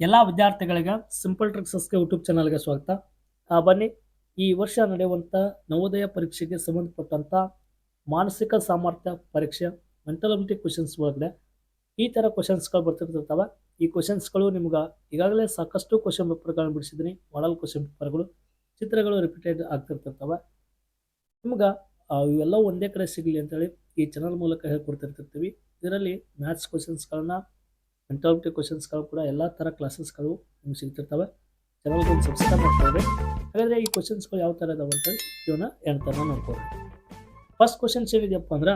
ಎಲ್ಲ ವಿದ್ಯಾರ್ಥಿಗಳಿಗೆ simple ಟ್ರಿಕ್ಸಸ್ಗೆ YouTube ಚಾನಲ್ಗೆ ಸ್ವಾಗತ. ಬನ್ನಿ, ಈ ವರ್ಷ ನಡೆಯುವಂಥ ನವೋದಯ ಪರೀಕ್ಷೆಗೆ ಸಂಬಂಧಪಟ್ಟಂಥ ಮಾನಸಿಕ ಸಾಮರ್ಥ್ಯ ಪರೀಕ್ಷೆ ಮೆಂಟಲ್ ಅಬಿಲಿಟಿ ಕ್ವಶನ್ಸ್ ಒಳಗಡೆ ಈ ಥರ ಕ್ವಶನ್ಸ್ಗಳು ಬರ್ತಿರ್ತಿರ್ತವೆ ಈ ಕ್ವಶನ್ಸ್ಗಳು ನಿಮ್ಗೆ ಈಗಾಗಲೇ ಸಾಕಷ್ಟು ಕ್ವಶನ್ ಪೇಪರ್ಗಳನ್ನ ಬಿಡಿಸಿದ್ದೀನಿ ಮಾಡಲ್ ಕ್ವಶನ್ ಪೇಪರ್ಗಳು ಚಿತ್ರಗಳು ರಿಪೀಟೆಡ್ ಆಗ್ತಿರ್ತಿರ್ತವೆ ನಿಮ್ಗೆ ಇವೆಲ್ಲ ಒಂದೇ ಕಡೆ ಸಿಗಲಿ ಅಂತೇಳಿ ಈ ಚಾನಲ್ ಮೂಲಕ ಹೇಳ್ಕೊಡ್ತಿರ್ತಿರ್ತೀವಿ. ಇದರಲ್ಲಿ ಮ್ಯಾಥ್ಸ್ ಕ್ವಶನ್ಸ್ಗಳನ್ನ ಮೆಂಟಾಲಿಟಿ ಕ್ವಶನ್ಸ್ಗಳು ಕೂಡ ಎಲ್ಲ ಥರ ಕ್ಲಾಸಸ್ಗಳು ನಿಮ್ಗೆ ಸಿಗ್ತಿರ್ತವೆ. ಚಾನಲ್ಗೆ ಒಂದು ಸಬ್ಸ್ಕ್ರೈಬ್ ಮಾಡ್ಕೊಳ್ಳಿ. ಹಾಗಾದರೆ ಈ ಕ್ವಶನ್ಸ್ಗಳು ಯಾವ ಥರ ಇದಾವೆ ಅಂತೇಳಿ ಇವನ್ನ ಥರ ನೋಡ್ಕೊಳ್ಳಿ. ಫಸ್ಟ್ ಕ್ವಶನ್ಸ್ ಏನಿದೆಯಪ್ಪ ಅಂದ್ರೆ,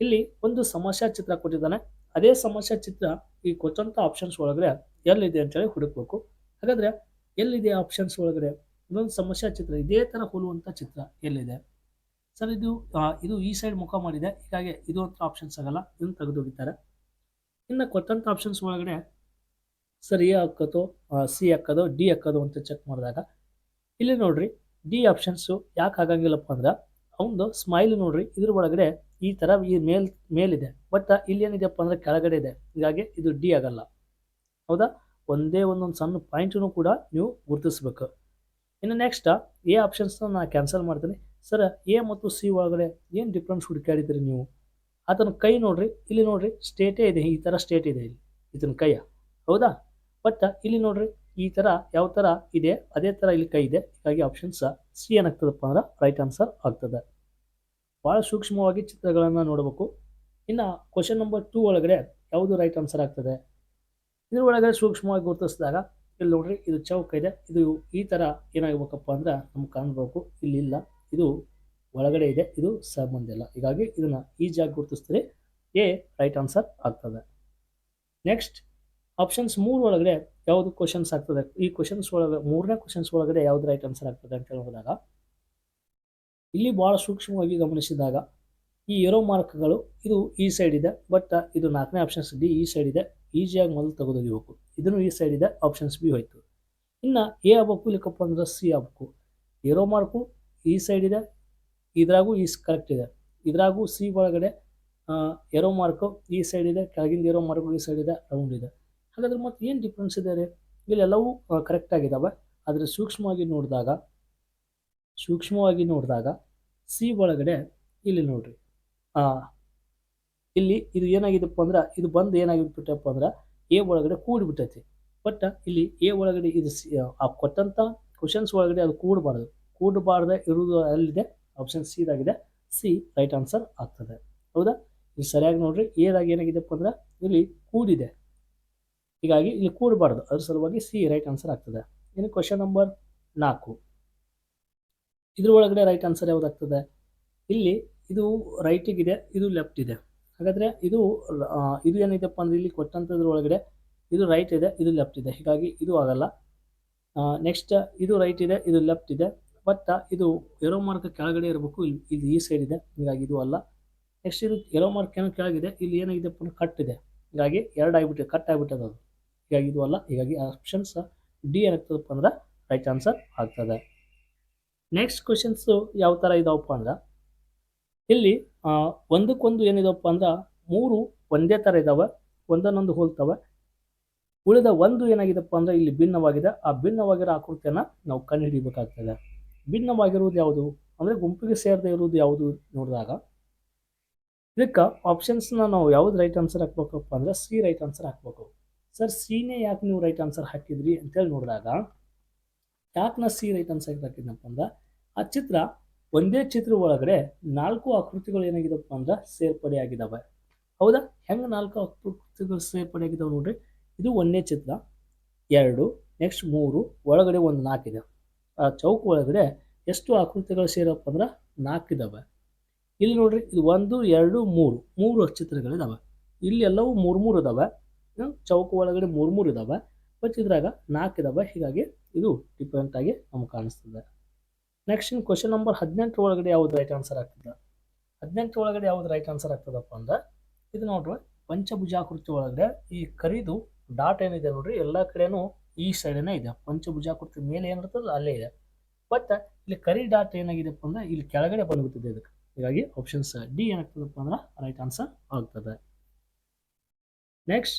ಇಲ್ಲಿ ಒಂದು ಸಮಸ್ಯಾ ಚಿತ್ರ ಕೊಟ್ಟಿದ್ದಾನೆ. ಅದೇ ಸಮಸ್ಯಾ ಚಿತ್ರ ಈ ಕೊಟ್ಟಂಥ ಆಪ್ಷನ್ಸ್ ಒಳಗಡೆ ಎಲ್ಲಿದೆ ಅಂತೇಳಿ ಹುಡುಕ್ಬೇಕು. ಹಾಗಾದರೆ ಎಲ್ಲಿದೆ ಆಪ್ಷನ್ಸ್ ಒಳಗಡೆ? ಇನ್ನೊಂದು ಸಮಸ್ಯಾ ಚಿತ್ರ, ಇದೇ ಥರ ಹೋಲುವಂಥ ಚಿತ್ರ ಎಲ್ಲಿದೆ? ಸರ್ ಇದು ಇದು ಈ ಸೈಡ್ ಮುಖ ಮಾಡಿದೆ. ಹೀಗಾಗಿ ಇದು ಅಂತ ಆಪ್ಷನ್ಸ್ ಆಗಲ್ಲ. ಇದನ್ನು ತೆಗೆದೋಗಿದ್ದಾರೆ ಇನ್ನು ಕೊಟ್ಟಂಥ ಆಪ್ಷನ್ಸ್ ಒಳಗಡೆ ಸರ್ ಎ ಹಾಕೋದು ಸಿ ಹಾಕೋದು ಡಿ ಹಾಕೋದು ಅಂತ ಚೆಕ್ ಮಾಡಿದಾಗ, ಇಲ್ಲಿ ನೋಡ್ರಿ, ಡಿ ಆಪ್ಷನ್ಸು ಯಾಕೆ ಆಗಂಗಿಲ್ಲಪ್ಪ ಅಂದ್ರೆ ಅವನದು ಸ್ಮೈಲ್ ನೋಡ್ರಿ, ಇದ್ರ ಒಳಗಡೆ ಈ ಥರ ಈ ಮೇಲ್, ಮೇಲಿದೆ, ಬಟ್ ಇಲ್ಲಿ ಏನಿದೆಯಪ್ಪ ಅಂದ್ರೆ ಕೆಳಗಡೆ ಇದೆ, ಹೀಗಾಗಿ ಇದು ಡಿ ಆಗಲ್ಲ. ಹೌದಾ? ಒಂದೇ ಒಂದೊಂದು ಸಣ್ಣ ಪಾಯಿಂಟನ್ನು ಕೂಡ ನೀವು ಗುರುತಿಸ್ಬೇಕು. ಇನ್ನು ನೆಕ್ಸ್ಟ್ ಎ ಆಪ್ಷನ್ಸ್ನ ನಾನು ಕ್ಯಾನ್ಸಲ್ ಮಾಡ್ತೀನಿ. ಸರ್, ಎ ಮತ್ತು ಸಿ ಒಳಗಡೆ ಏನು ಡಿಫ್ರೆನ್ಸ್ ಹುಡುಕಾಡಿದ್ರಿ ನೀವು? ಆತನ ಕೈ ನೋಡ್ರಿ, ಇಲ್ಲಿ ನೋಡ್ರಿ ಸ್ಟೇಟೇ ಇದೆ, ಈ ಥರ ಸ್ಟೇಟ್ ಇದೆ ಇಲ್ಲಿ. ಇದನ್ನ ಕೈಯ. ಹೌದಾ? ಬಟ್ ಇಲ್ಲಿ ನೋಡ್ರಿ, ಈ ಥರ ಯಾವ ಥರ ಇದೆ, ಅದೇ ಥರ ಇಲ್ಲಿ ಕೈ ಇದೆ. ಹೀಗಾಗಿ ಆಪ್ಷನ್ಸ್ ಸಿ ಏನಾಗ್ತದಪ್ಪ ಅಂದ್ರೆ ರೈಟ್ ಆನ್ಸರ್ ಆಗ್ತದೆ. ಭಾಳ ಸೂಕ್ಷ್ಮವಾಗಿ ಚಿತ್ರಗಳನ್ನು ನೋಡಬೇಕು. ಇನ್ನು ಕ್ವಶನ್ ನಂಬರ್ ಟೂ ಒಳಗಡೆ ಯಾವುದು ರೈಟ್ ಆನ್ಸರ್ ಆಗ್ತದೆ? ಇದ್ರ ಒಳಗಡೆ ಸೂಕ್ಷ್ಮವಾಗಿ ಗುರುತಿಸಿದಾಗ, ಇಲ್ಲಿ ನೋಡ್ರಿ, ಇದು ಚೌಕ ಇದೆ. ಇದು ಈ ಥರ ಏನಾಗಬೇಕಪ್ಪ ಅಂದ್ರೆ ನಮ್ಗೆ ಕಾಣಬೇಕು. ಇಲ್ಲಿ ಇಲ್ಲ. ಇದು ಒಳಗಡೆ ಇದೆ, ಇದು ಸಂಬಂಧ ಇಲ್ಲ ಹೀಗಾಗಿ ಇದನ್ನ ಈಜಿಯಾಗಿ ಗುರುತಿಸ್ತೀರಿ. ಎ ರೈಟ್ ಆನ್ಸರ್ ಆಗ್ತದೆ. ನೆಕ್ಸ್ಟ್ ಆಪ್ಷನ್ಸ್ ಮೂರು ಒಳಗಡೆ ಯಾವುದು ಕ್ವಶನ್ಸ್ ಆಗ್ತದೆ? ಈ ಕ್ವಶನ್ಸ್ ಒಳಗೆ, ಮೂರನೇ ಕ್ವಶನ್ಸ್ ಒಳಗಡೆ ಯಾವ್ದು ರೈಟ್ ಆನ್ಸರ್ ಆಗ್ತದೆ ಅಂತ ಹೇಳಿ ಹೋದಾಗ ಇಲ್ಲಿ ಭಾಳ ಸೂಕ್ಷ್ಮವಾಗಿ ಗಮನಿಸಿದಾಗ, ಈ ಎರೋ ಮಾರ್ಕ್ಗಳು ಇದು ಈ ಸೈಡ್ ಇದೆ ಬಟ್ ಇದು ನಾಲ್ಕನೇ ಆಪ್ಷನ್ಸ್ ಡಿ, ಈ ಸೈಡ್ ಇದೆ ಈಸಿಯಾಗಿ ಮೊದಲು ತೆಗೆದೊಗಿಬೇಕು. ಇದನ್ನು ಈ ಸೈಡ್ ಇದೆ ಆಪ್ಷನ್ಸ್ ಬಿ ಹೋಯ್ತು. ಇನ್ನು ಎ ಆಗ್ಬೇಕು ಇಲ್ಲಕ್ಕಪ್ಪ ಅಂದ್ರೆ ಸಿ ಆಗ್ಬೇಕು. ಏರೋ ಮಾರ್ಕು ಈ ಸೈಡ್ ಇದೆ ಇದ್ರಾಗೂ ಈ ಕರೆಕ್ಟ್ ಇದೆ. ಇದ್ರಾಗೂ ಸಿ ಒಳಗಡೆ ಎರೋ ಮಾರ್ಕು ಈ ಸೈಡ್ ಇದೆ, ಕೆಳಗಿಂದ ಎರೋ ಮಾರ್ಕು ಈ ಸೈಡ್ ಇದೆ ರೌಂಡ್ ಇದೆ. ಹಾಗಾದ್ರೆ ಮತ್ತೆ ಏನು ಡಿಫ್ರೆನ್ಸ್ ಇದೆ ರೀ? ಇಲ್ಲೆಲ್ಲವೂ ಕರೆಕ್ಟ್ ಆಗಿದ್ದಾವೆ ಆದರೆ ಸೂಕ್ಷ್ಮವಾಗಿ ನೋಡಿದಾಗ ಸೂಕ್ಷ್ಮವಾಗಿ ನೋಡಿದಾಗ ಸಿ ಒಳಗಡೆ ಇಲ್ಲಿ ನೋಡ್ರಿ. ಇಲ್ಲಿ ಇದು ಏನಾಗಿದೆಪ್ಪ ಅಂದ್ರೆ, ಇದು ಬಂದು ಏನಾಗಿಬಿಟ್ಟಪ್ಪ ಅಂದ್ರೆ ಎ ಒಳಗಡೆ ಕೂಡಿಬಿಟ್ಟೈತಿ. ಬಟ್ ಇಲ್ಲಿ ಎ ಒಳಗಡೆ ಇದು ಆ ಕೊಟ್ಟಂಥ ಕ್ವಶನ್ಸ್ ಒಳಗಡೆ ಅದು ಕೂಡಬಾರ್ದು. ಕೂಡಬಾರ್ದೆ ಇರುವುದು ಅಲ್ಲಿದೆ. ಆಪ್ಷನ್ ಸಿ ಇದಾಗಿದೆ. ಸಿ ರೈಟ್ ಆನ್ಸರ್ ಆಗ್ತದೆ. ಹೌದಾ? ಇಲ್ಲಿ ಸರಿಯಾಗಿ ನೋಡ್ರಿ ಎದಾಗಿ ಏನಾಗಿದೆಪ್ಪ ಅಂದ್ರೆ ಇಲ್ಲಿ ಕೂಡಿದೆ. ಹೀಗಾಗಿ ಇಲ್ಲಿ ಕೂಡಬಾರ್ದು. ಅದ್ರ ಸಲುವಾಗಿ ಸಿ ರೈಟ್ ಆನ್ಸರ್ ಆಗ್ತದೆ. ಇನ್ನು ಕ್ವಶನ್ ನಂಬರ್ ನಾಲ್ಕು. ಇದ್ರ ಒಳಗಡೆ ರೈಟ್ ಆನ್ಸರ್ ಯಾವುದಾಗ್ತದೆ? ಇಲ್ಲಿ ಇದು ರೈಟಿಗಿದೆ ಇದು ಲೆಫ್ಟ್ ಇದೆ. ಹಾಗಾದ್ರೆ ಇದು ಇದು ಏನಿದೆಪ್ಪ ಅಂದ್ರೆ ಇಲ್ಲಿ ಕೊಟ್ಟಂಥದ್ರ ಒಳಗಡೆ ಇದು ರೈಟ್ ಇದೆ, ಇದು ಲೆಫ್ಟ್ ಇದೆ. ಹೀಗಾಗಿ ಇದು ಆಗಲ್ಲ. ನೆಕ್ಸ್ಟ್ ಇದು ರೈಟ್ ಇದೆ, ಇದು ಲೆಫ್ಟ್ ಇದೆ. ಬಟ್ ಇದು ಎರೋ ಮಾರ್ಕ್ ಕೆಳಗಡೆ ಇರಬೇಕು. ಇದು ಈ ಸೈಡ್ ಇದೆ. ಹೀಗಾಗಿ ಇದು ಅಲ್ಲ. ನೆಕ್ಸ್ಟ್ ಇದು ಎರೋ ಮಾರ್ಕ್ ಏನೋ ಕೆಳಗಿದೆ. ಇಲ್ಲಿ ಏನಾಗಿದೆ ಕಟ್ ಇದೆ. ಹೀಗಾಗಿ ಎರಡು ಆಗಿಬಿಟ್ಟಿದೆ. ಕಟ್ ಆಗಿಬಿಟ್ಟದೆ ಅದು. ಹೀಗಾಗಿ ಇದು ಅಲ್ಲ. ಹೀಗಾಗಿ ಆಪ್ಷನ್ಸ್ ಡಿ ಏನಾಗ್ತದಪ್ಪ ಅಂದ್ರೆ ರೈಟ್ ಆನ್ಸರ್ ಆಗ್ತದೆ. ನೆಕ್ಸ್ಟ್ ಕ್ವಶನ್ಸು ಯಾವ ಥರ ಇದಾವಪ್ಪ ಅಂದ್ರೆ, ಇಲ್ಲಿ ಒಂದಕ್ಕೊಂದು ಏನಿದಾವಪ್ಪ ಅಂದ್ರೆ ಮೂರು ಒಂದೇ ಥರ ಇದ್ದಾವೆ ಒಂದನ್ನೊಂದು ಹೋಲ್ತವೆ. ಉಳಿದ ಒಂದು ಏನಾಗಿದೆಪ್ಪ ಅಂದ್ರೆ ಇಲ್ಲಿ ಭಿನ್ನವಾಗಿದೆ. ಆ ಭಿನ್ನವಾಗಿರೋ ಆಕೃತಿಯನ್ನು ನಾವು ಕಂಡು ಹಿಡಿಬೇಕಾಗ್ತದೆ. ಭಿನ್ನವಾಗಿರುವುದು ಯಾವುದು? ಅಂದರೆ ಗುಂಪಿಗೆ ಸೇರದೆ ಇರುವುದು ಯಾವುದು ನೋಡಿದಾಗ? ಇದಕ್ಕೆ ಆಪ್ಷನ್ಸ್ನ ನಾವು ಯಾವ್ದು ರೈಟ್ ಆನ್ಸರ್ ಹಾಕ್ಬೇಕಪ್ಪ ಅಂದ್ರೆ ಸಿ ರೈಟ್ ಆನ್ಸರ್ ಹಾಕ್ಬೇಕು. ಸರ್ ಸಿನೇ ಯಾಕೆ ನೀವು ರೈಟ್ ಆನ್ಸರ್ ಹಾಕಿದ್ರಿ ಅಂತೇಳಿ ನೋಡಿದಾಗ, ಯಾಕೆ ನಾ ಸಿ ರೈಟ್ ಆನ್ಸರ್ ಹಾಕಿದ್ನಪ್ಪ ಅಂದ್ರೆ, ಆ ಚಿತ್ರ ಒಂದೇ ಚಿತ್ರ ಒಳಗಡೆ ನಾಲ್ಕು ಆಕೃತಿಗಳು ಏನಾಗಿದಪ್ಪ ಅಂದ್ರೆ ಸೇರ್ಪಡೆ ಆಗಿದ್ದಾವೆ ಹೌದಾ? ಹೆಂಗೆ ನಾಲ್ಕು ಆಕೃತಿಗಳು ಸೇರ್ಪಡೆ ಆಗಿದಾವೆ ನೋಡ್ರಿ? ಇದು ಒಂದೇ ಚಿತ್ರ. ಎರಡು ನೆಕ್ಸ್ಟ್ ಮೂರು, ಒಳಗಡೆ ಒಂದು ನಾಲ್ಕಿದೆ ಆ ಚೌಕ ಒಳಗಡೆ ಎಷ್ಟು ಆಕೃತಿಗಳು ಸೇರಪ್ಪ ಅಂದ್ರೆ ನಾಲ್ಕು ಇದಾವೆ. ಇಲ್ಲಿ ನೋಡ್ರಿ, ಇದು ಒಂದು, ಎರಡು, ಮೂರು ಮೂರು ಚಿತ್ರಗಳಿದಾವೆ ಇಲ್ಲಿ ಎಲ್ಲವೂ ಮೂರು ಮೂರು ಇದಾವೆ. ಚೌಕ್ ಒಳಗಡೆ ಮೂರು ಮೂರು ಇದಾವೆ. ಬಟ್ ಇದ್ರಾಗ ನಾಲ್ಕು ಇದಾವೆ. ಹೀಗಾಗಿ ಇದು ಡಿಫ್ರೆಂಟ್ ಆಗಿ ನಮ್ಗೆ ಕಾಣಿಸ್ತದೆ. ನೆಕ್ಸ್ಟ್ ಇನ್ ಕ್ವಶನ್ ನಂಬರ್ ಹದಿನೆಂಟರ ಒಳಗಡೆ ಯಾವ್ದು ರೈಟ್ ಆನ್ಸರ್ ಆಗ್ತದೆ? ಹದಿನೆಂಟರ ಒಳಗಡೆ ಯಾವ್ದು ರೈಟ್ ಆನ್ಸರ್ ಆಗ್ತದಪ್ಪ ಅಂದ್ರೆ, ಇದು ನೋಡ್ರಿ, ಪಂಚಭುಜಾಕೃತಿ ಒಳಗಡೆ ಈ ಕರಿದು ಡಾಟ್ ಏನಿದೆ ನೋಡ್ರಿ, ಎಲ್ಲ ಕಡೆನೂ ಈ ಸೈಡನೇ ಇದೆ. ಪಂಚಭುಜಾಕೃತಿ ಮೇಲೆ ಏನಿರ್ತದೋ ಅಲ್ಲೇ ಇದೆ. ಬಟ್ ಇಲ್ಲಿ ಕರಿ ಡಾಟ್ ಏನಾಗಿದೆಪ್ಪ ಅಂದ್ರೆ ಇಲ್ಲಿ ಕೆಳಗಡೆ ಬಂದ್ಬಿಟ್ಟಿದೆ ಇದಕ್ಕೆ. ಹೀಗಾಗಿ ಆಪ್ಷನ್ಸ್ ಡಿ ಏನಾಗ್ತದಪ್ಪ ಅಂದ್ರೆ ರೈಟ್ ಆನ್ಸರ್ ಆಗ್ತದೆ. ನೆಕ್ಸ್ಟ್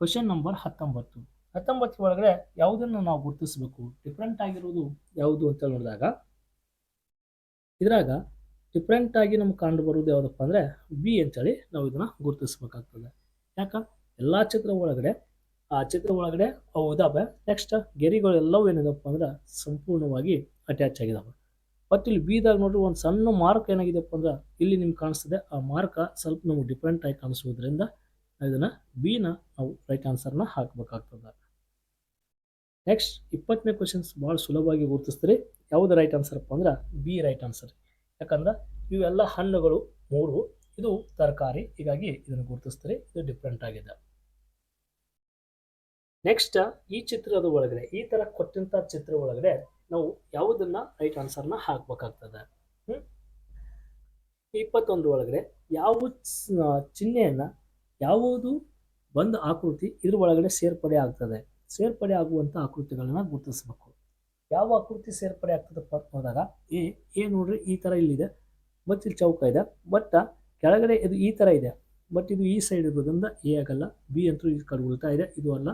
ಕ್ವಶನ್ ನಂಬರ್ ಹತ್ತೊಂಬತ್ತು. ಹತ್ತೊಂಬತ್ತು ಒಳಗಡೆ ಯಾವುದನ್ನು ನಾವು ಗುರುತಿಸಬೇಕು? ಡಿಫ್ರೆಂಟ್ ಆಗಿರೋದು ಯಾವುದು ಅಂತ ನೋಡಿದಾಗ, ಇದ್ರಾಗ ಡಿಫ್ರೆಂಟ್ ಆಗಿ ನಮ್ಗೆ ಕಂಡು ಬರುವುದು ಯಾವುದಪ್ಪ ಅಂದ್ರೆ ಬಿ ಅಂತೇಳಿ ನಾವು ಇದನ್ನ ಗುರುತಿಸ್ಬೇಕಾಗ್ತದೆ. ಯಾಕ? ಎಲ್ಲಾ ಚಿತ್ರ ಒಳಗಡೆ ಆ ಚಿತ್ರ ಒಳಗಡೆ ಅವು ಇದಾವೆ ನೆಕ್ಸ್ಟ್ ಗೆರಿಗಳು ಎಲ್ಲವೂ ಏನಿದಪ್ಪ ಅಂದ್ರೆ ಸಂಪೂರ್ಣವಾಗಿ ಅಟ್ಯಾಚ್ ಆಗಿದಾವೆ. ಬಟ್ ಇಲ್ಲಿ ಬೀದಾಗ ನೋಡ್ರಿ ಒಂದು ಸಣ್ಣ ಮಾರ್ಕ್ ಏನಾಗಿದೆಪ್ಪ ಅಂದ್ರೆ ಇಲ್ಲಿ ನಿಮ್ಗೆ ಕಾಣಿಸ್ತದೆ. ಆ ಮಾರ್ಕ ಸ್ವಲ್ಪ ನಮಗೆ ಡಿಫ್ರೆಂಟ್ ಆಗಿ ಕಾಣಿಸೋದ್ರಿಂದ ಇದನ್ನ ಬಿನ ನಾವು ರೈಟ್ ಆನ್ಸರ್ನ ಹಾಕಬೇಕಾಗ್ತದೆ. ನೆಕ್ಸ್ಟ್ ಇಪ್ಪತ್ತನೇ ಕ್ವಶನ್ಸ್ ಭಾಳ ಸುಲಭವಾಗಿ ಗುರುತಿಸ್ತೀರಿ. ಯಾವುದು ರೈಟ್ ಆನ್ಸರ್ ಅಪ್ಪ ಅಂದ್ರೆ ಬಿ ರೈಟ್ ಆನ್ಸರ್ ಯಾಕಂದ್ರೆ ಇವೆಲ್ಲ ಹಣ್ಣುಗಳು, ಮೂರು, ಇದು ತರಕಾರಿ. ಹೀಗಾಗಿ ಇದನ್ನು ಗುರುತಿಸ್ತೀರಿ. ಇದು ಡಿಫ್ರೆಂಟ್ ಆಗಿದೆ. ನೆಕ್ಸ್ಟ್ ಈ ಚಿತ್ರದ ಒಳಗಡೆ, ಈ ತರ ಕೊಟ್ಟಂತ ಚಿತ್ರ ಒಳಗಡೆ ನಾವು ಯಾವುದನ್ನ ರೈಟ್ ಆನ್ಸರ್ನ ಹಾಕ್ಬೇಕಾಗ್ತದೆ. ಇಪ್ಪತ್ತೊಂದು ಒಳಗಡೆ, ಯಾವ ಚಿಹ್ನೆಯನ್ನ ಯಾವುದು ಒಂದು ಆಕೃತಿ ಇದ್ರ ಒಳಗಡೆ ಸೇರ್ಪಡೆ ಆಗ್ತದೆ. ಸೇರ್ಪಡೆ ಆಗುವಂತ ಆಕೃತಿಗಳನ್ನ ಗುರುತಿಸಬೇಕು. ಯಾವ ಆಕೃತಿ ಸೇರ್ಪಡೆ ಆಗ್ತದಪ್ಪ ಅಂತ ಹೋದಾಗ ಏ ಏ ನೋಡ್ರಿ, ಈ ತರ ಇಲ್ಲಿದೆ. ಮತ್ತು ಇಲ್ಲಿ ಚೌಕ ಇದೆ. ಬಟ್ ಕೆಳಗಡೆ ಇದು ಈ ತರ ಇದೆ. ಬಟ್ ಇದು ಈ ಸೈಡ್ ಇರೋದ್ರಿಂದ ಎ ಆಗಲ್ಲ, ಬಿ ಅಂತೂ ಇದು ಕಡೆ ಉಳ್ತಾ ಇದೆ. ಇದು ಅಲ್ಲ.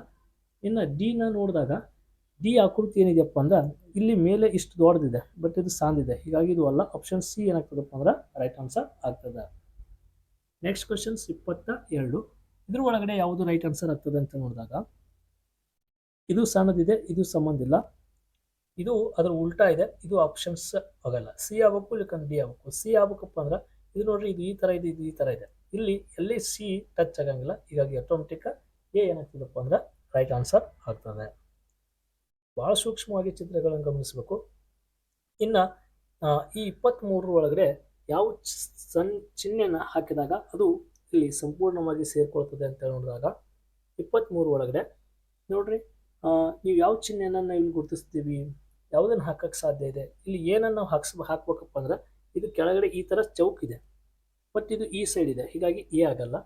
ಇನ್ನು ಡಿನ ನೋಡಿದಾಗ ಡಿ ಆಕೃತಿ ಏನಿದೆಯಪ್ಪ ಅಂದ್ರೆ ಇಲ್ಲಿ ಮೇಲೆ ಇಷ್ಟು ದೊಡ್ಡದಿದೆ ಬಟ್ ಇದು ಸಾಂದಿದೆ. ಹೀಗಾಗಿ ಇದು ಅಲ್ಲ. ಆಪ್ಷನ್ ಸಿ ಏನಾಗ್ತದಪ್ಪ ಅಂದ್ರೆ ರೈಟ್ ಆನ್ಸರ್ ಆಗ್ತದೆ. ನೆಕ್ಸ್ಟ್ ಕ್ವಶನ್ಸ್ ಇಪ್ಪತ್ತ ಎರಡು ಇದ್ರ ಒಳಗಡೆ ಯಾವುದು ರೈಟ್ ಆನ್ಸರ್ ಆಗ್ತದೆ ಅಂತ ನೋಡಿದಾಗ, ಇದು ಸಣ್ಣದಿದೆ, ಇದು ಸಂಬಂಧ ಇಲ್ಲ. ಇದು ಅದರ ಉಲ್ಟಾ ಇದೆ. ಇದು ಆಪ್ಷನ್ಸ್ ಆಗಲ್ಲ. ಸಿ ಆಗಬೇಕು ಇಲ್ಲಕಂದ್ರೆ ಡಿ ಆಗಬೇಕು. ಸಿ ಆಗಬೇಕಪ್ಪ ಅಂದ್ರೆ ಇದು ನೋಡ್ರಿ, ಇದು ಈ ತರ ಇದೆ, ಇದು ಈ ತರ ಇದೆ. ಇಲ್ಲಿ, ಎಲ್ಲಿ ಸಿ ಟಚ್ ಆಗಂಗಿಲ್ಲ. ಹೀಗಾಗಿ ಆಟೋಮೆಟಿಕ್ ಎ ಏನಾಗ್ತದಪ್ಪ ಅಂದ್ರೆ ರೈಟ್ ಆನ್ಸರ್ ಆಗ್ತದೆ. ಬಹಳ ಸೂಕ್ಷ್ಮವಾಗಿ ಚಿತ್ರಗಳನ್ನು ಗಮನಿಸಬೇಕು. ಇನ್ನು ಈ ಇಪ್ಪತ್ತ್ಮೂರರ ಒಳಗಡೆ ಯಾವ ಸನ್ ಚಿಹ್ನೆನ ಹಾಕಿದಾಗ ಅದು ಇಲ್ಲಿ ಸಂಪೂರ್ಣವಾಗಿ ಸೇರಿಕೊಳ್ತದೆ ಅಂತ ನೋಡಿದಾಗ ಇಪ್ಪತ್ತ್ಮೂರು ಒಳಗಡೆ, ನೋಡ್ರಿ ನೀವು ಯಾವ ಚಿಹ್ನೆನ ನಾವು ಇಲ್ಲಿ ಗುರುತಿಸ್ತೀವಿ, ಯಾವುದನ್ನು ಹಾಕಕ್ಕೆ ಸಾಧ್ಯ ಇದೆ, ಇಲ್ಲಿ ಏನನ್ನು ನಾವು ಹಾಕ್ಸ್, ಹಾಕ್ಬೇಕಪ್ಪ ಅಂದ್ರೆ ಇದು ಕೆಳಗಡೆ ಈ ಥರ ಚೌಕ್ ಇದೆ, ಬಟ್ ಇದು ಈ ಸೈಡ್ ಇದೆ, ಹೀಗಾಗಿ ಎ ಆಗಲ್ಲ.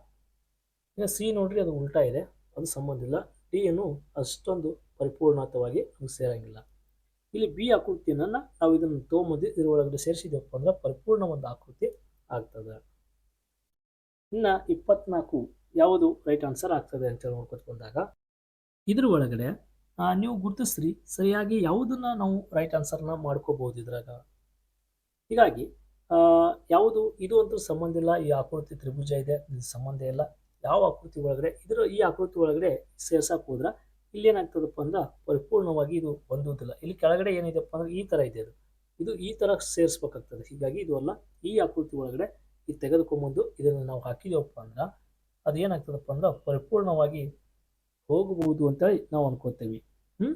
ಇನ್ನು ಸಿ ನೋಡ್ರಿ ಅದು ಉಲ್ಟಾ ಇದೆ, ಅದು ಸಂಬಂಧ ಇಲ್ಲ. ಏನು ಅಷ್ಟೊಂದು ಪರಿಪೂರ್ಣತವಾಗಿ ಸೇರಂಗಿಲ್ಲ ಇಲ್ಲಿ ಬಿ ಆಕೃತಿಯನ್ನು ನಾವು ಇದನ್ನು ತಗೊಂಬಂದು ಇದರೊಳಗಡೆ ಸೇರಿಸಿದೆವಪ್ಪ ಅಂದ್ರೆ ಪರಿಪೂರ್ಣ ಒಂದು ಆಕೃತಿ ಆಗ್ತದೆ. ಇನ್ನ ಇಪ್ಪತ್ನಾಲ್ಕು ಯಾವುದು ರೈಟ್ ಆನ್ಸರ್ ಆಗ್ತದೆ ಅಂತ ನೋಡ್ಕೊತ ಬಂದಾಗ, ಇದ್ರ ಒಳಗಡೆ ನೀವು ಗುರುತಿಸ್ರಿ ಸರಿಯಾಗಿ ಯಾವುದನ್ನ ನಾವು ರೈಟ್ ಆನ್ಸರ್ನ ಮಾಡ್ಕೋಬಹುದು ಇದ್ರಾಗ. ಹೀಗಾಗಿ ಯಾವುದು ಇದು ಅಂತೂ ಸಂಬಂಧ ಇಲ್ಲ, ಈ ಆಕೃತಿ ತ್ರಿಭುಜ ಇದು ಸಂಬಂಧ ಇಲ್ಲ ಯಾವ ಆಕೃತಿ ಒಳಗಡೆ ಇದರ ಈ ಆಕೃತಿ ಒಳಗಡೆ ಸೇರ್ಸಕ್ ಹೋದ್ರ ಇಲ್ಲಿ ಏನಾಗ್ತದಪ್ಪ ಅಂದ್ರೆ ಪರಿಪೂರ್ಣವಾಗಿ ಇದು ಹೊಂದುವುದಿಲ್ಲ ಇಲ್ಲಿ ಕೆಳಗಡೆ ಏನಿದೆಪ್ಪ ಅಂದ್ರೆ ಈ ತರ ಇದೆ ಅದು. ಇದು ಈ ತರ ಸೇರಿಸ್ಬೇಕಾಗ್ತದೆ. ಹೀಗಾಗಿ ಇದು ಅಲ್ಲ, ಈ ಆಕೃತಿ ಒಳಗಡೆ ಇದು ತೆಗೆದುಕೊಂಬಂದು ಇದನ್ನು ನಾವು ಹಾಕಿದೇವಪ್ಪ ಅಂದ್ರೆ ಅದು ಏನಾಗ್ತದಪ್ಪ ಅಂದ್ರೆ ಪರಿಪೂರ್ಣವಾಗಿ ಹೋಗಬಹುದು ಅಂತೇಳಿ ನಾವು ಅನ್ಕೋತೇವೆ ಹ್ಞೂ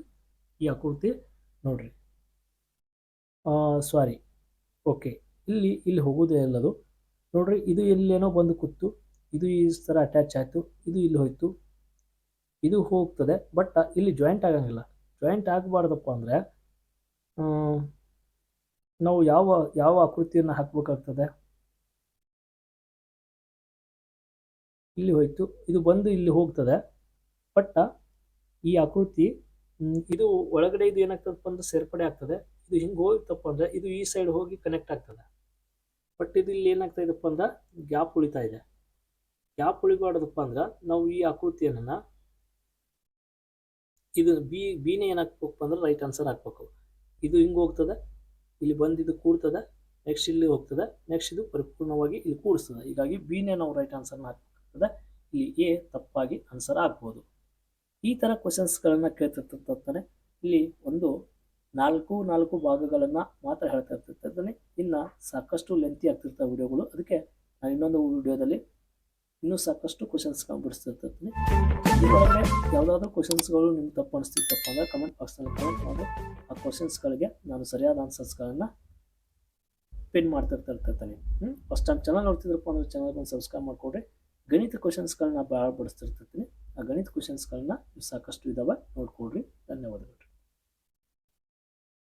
ಈ ಆಕೃತಿ ನೋಡ್ರಿ. ಸಾರಿ ಓಕೆ ಇಲ್ಲಿ ಇಲ್ಲಿ ಹೋಗೋದೇ ಇಲ್ಲದು. ನೋಡ್ರಿ, ಇದು ಎಲ್ಲೇನೋ ಬಂದು ಕೂತು ಇದು ಈ ಥರ ಅಟ್ಯಾಚ್ ಆಯಿತು, ಇದು ಇಲ್ಲಿ ಹೋಯಿತು, ಇದು ಹೋಗ್ತದೆ ಬಟ್ ಇಲ್ಲಿ ಜಾಯಿಂಟ್ ಆಗಂಗಿಲ್ಲ. ಜಾಯಿಂಟ್ ಆಗಬಾರ್ದಪ್ಪ ಅಂದರೆ ನಾವು ಯಾವ ಯಾವ ಆಕೃತಿಯನ್ನು ಹಾಕಬೇಕಾಗ್ತದೆ? ಇಲ್ಲಿ ಹೋಯಿತು, ಇದು ಬಂದು ಇಲ್ಲಿ ಹೋಗ್ತದೆ ಬಟ್ ಈ ಆಕೃತಿ ಇದು ಒಳಗಡೆ ಇದು ಏನಾಗ್ತದಪ್ಪ ಅಂದ್ರೆ ಸೇರ್ಪಡೆ ಆಗ್ತದೆ. ಇದು ಹಿಂಗೆ ಹೋಗ್ತಪ್ಪ ಅಂದ್ರೆ ಇದು ಈ ಸೈಡ್ ಹೋಗಿ ಕನೆಕ್ಟ್ ಆಗ್ತದೆ. ಬಟ್ ಇದು ಇಲ್ಲಿ ಏನಾಗ್ತಾ ಅಂದ್ರೆ ಗ್ಯಾಪ್ ಉಳಿತಾ ಇದೆ. ಗ್ಯಾಪ್ ಉಳಿಬಾರ್ದಪ್ಪ ಅಂದ್ರೆ ನಾವು ಈ ಆಕೃತಿಯನ್ನ ಇದು ಬಿ, ಬಿನೇ ಏನಾಗ್ಬೇಕಪ್ಪ ಅಂದ್ರೆ ರೈಟ್ ಆನ್ಸರ್ ಹಾಕ್ಬೇಕು. ಇದು ಹಿಂಗೆ ಹೋಗ್ತದೆ? ಇಲ್ಲಿ ಬಂದು ಇದು ಕೂಡ್ತದೆ ನೆಕ್ಸ್ಟ್ ಇಲ್ಲಿ ಹೋಗ್ತದೆ ನೆಕ್ಸ್ಟ್ ಇದು ಪರಿಪೂರ್ಣವಾಗಿ ಇಲ್ಲಿ ಕೂಡಿಸ್ತದೆ. ಹೀಗಾಗಿ ಬಿನೇ ನಾವು ರೈಟ್ ಆನ್ಸರ್ನ ಹಾಕ್ಬೇಕಾಗ್ತದೆ. ಇಲ್ಲಿ ಎ ತಪ್ಪಾಗಿ ಆನ್ಸರ್ ಆಗ್ಬೋದು. ಈ ಥರ ಕ್ವಶನ್ಸ್ಗಳನ್ನು ಕೇಳ್ತಿರ್ತಾನೆ ಇಲ್ಲಿ ಒಂದು ನಾಲ್ಕು ನಾಲ್ಕು ಭಾಗಗಳನ್ನು ಮಾತ್ರ ಹೇಳ್ತಾ ಇರ್ತಿರ್ತಾನೆ ಇನ್ನು ಸಾಕಷ್ಟು ಲೆಂತಿ ಆಗ್ತಿರ್ತಾವೆ ವಿಡಿಯೋಗಳು ಅದಕ್ಕೆ ನಾನು ಇನ್ನೊಂದು ವಿಡಿಯೋದಲ್ಲಿ ಇನ್ನೂ ಸಾಕಷ್ಟು ಕ್ವಶನ್ಸ್ಗಳು ಬಿಡಿಸ್ತಿರ್ತೀನಿ ಇದರೊಳಗೆ ಯಾವುದಾದ್ರೂ ಕ್ವಶನ್ಸ್ಗಳು ನಿಮ್ಗೆ ತಪ್ಪು ಅನಿಸ್ತಿತ್ತಪ್ಪ ಅಂದರೆ ಕಮೆಂಟ್ ಬಾಕ್ಸ್ನಲ್ಲಿ ಕಮೆಂಟ್ ಮಾಡಿ. ಆ ಕ್ವಶನ್ಸ್ಗಳಿಗೆ ನಾನು ಸರಿಯಾದ ಆನ್ಸರ್ಸ್ಗಳನ್ನು ಪಿನ್ ಮಾಡ್ತಿರ್ತಾ ಹ್ಞೂ ಫಸ್ಟ್ ಟೈಮ್ ಚಾನಲ್ ನೋಡ್ತಿದ್ರಪ್ಪ ಅಂದರೆ ಚಾನಲ್ಗೊಂದು ಸಬ್ಸ್ಕ್ರೈಬ್ ಮಾಡಿಕೊಡ್ರಿ. ಗಣಿತ ಕ್ವಶನ್ಸ್ಗಳನ್ನ ಭಾಳ ಬಿಡಿಸ್ತಿರ್ತೀನಿ. ಆ ಗಣಿತ ಕ್ವಶನ್ಸ್ಗಳನ್ನ ಸಾಕಷ್ಟು ಇದಾವೆ, ನೋಡ್ಕೊಡ್ರಿ. ಧನ್ಯವಾದಗಳು.